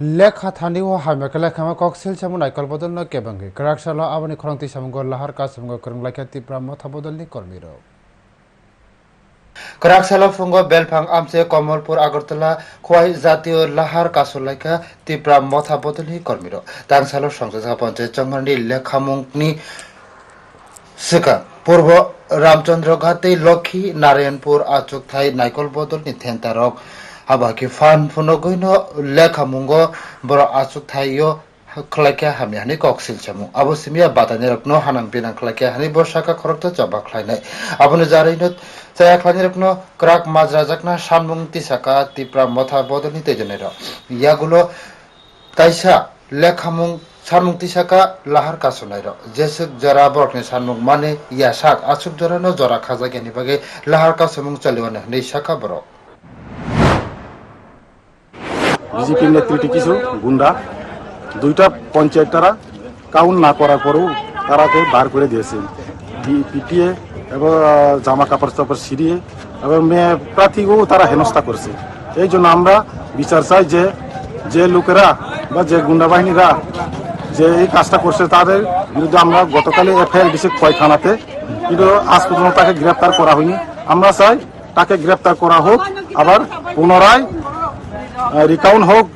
লেখা থানি ও হাইমাকে লেখামা কক্সিল সামু নাইকল বদল ন কেবাঙ্গি করাকসাল আবনি খরংতি সামুঙ্গ লাহার কাসুঙ্গ করং লাইকা তিপ্রা মথা বদলনি কর্মীর করাকসালা ফুঙ্গ বেলফাং আমসে কমলপুর আগরতলা খোয়াই জাতীয় লাহার কাসলাইকা তিপ্রা মথা বদলি কর্মীর তাংসালো সংসদ পঞ্চায়েত চঙ্গানি লেখামুংনি সিকা পূর্ব রামচন্দ্র ঘাটে লক্ষী নারায়ণপুর আচুক থাই নাইকল বদলনি থেন্তারক হাবাকি ফান ফুনগৈন লেখামুঙ্গ বড় আচুক থাইও khalaikya hami hani koksil chamu abo simia batani rokno hanang pinang khalaikya hani borsaka khorokto chaba khlainai aboni jarai no chaya khlani rokno krak majra jakna sanmung tisaka tipra motha bodoni tejone ro yagulo kaisa lekhamung সানমুং তিসাকা লাহার কাসনাই র জেসুক জরা বরকনি সানমুং মানে ইয়া সাক আসুক জরা ন জরা খাজা গেনি বাগে লাহার কাসমুং চালিওয়ানে নেই শাখা বরক বিজেপি নেতৃত্বে কিছু গুন্ডা। দুইটা পঞ্চায়েত তারা কাউন্ট না করার পরেও তারাকে বার করে দিয়েছে। পিটিয়ে এবং জামা কাপড় চাপড় ছিঁড়িয়ে এবং মেয়ে প্রার্থীকেও তারা হেনস্থা করছে। এই জন্য আমরা বিচার চাই যে যে লোকেরা বা যে গুন্ডা বাহিনীরা যে এই কাজটা করছে তাদের বিরুদ্ধে আমরা গতকালে এফআইআর দিয়েছি খয় থানাতে কিন্তু আজ পর্যন্ত তাকে গ্রেপ্তার করা হয়নি। আমরা চাই তাকে গ্রেপ্তার করা হোক, আবার পুনরায় রিকাউন্ট হোক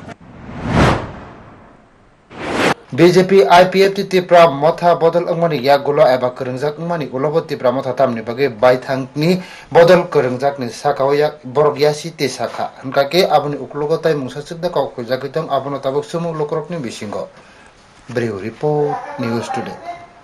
বিজেপি আইপিএফ টি তিপ্রা মথা বদল angmani yagulo eba kwringjak angmani ulobo Tipra মথা tamni bage baithangni বদল kwringjak ni sakao yak borok yasi te saka hingkake aboni uklogo tai mungsachukda kok khujagitong abono tabuk sumu lokrokni bisingo Breu report news today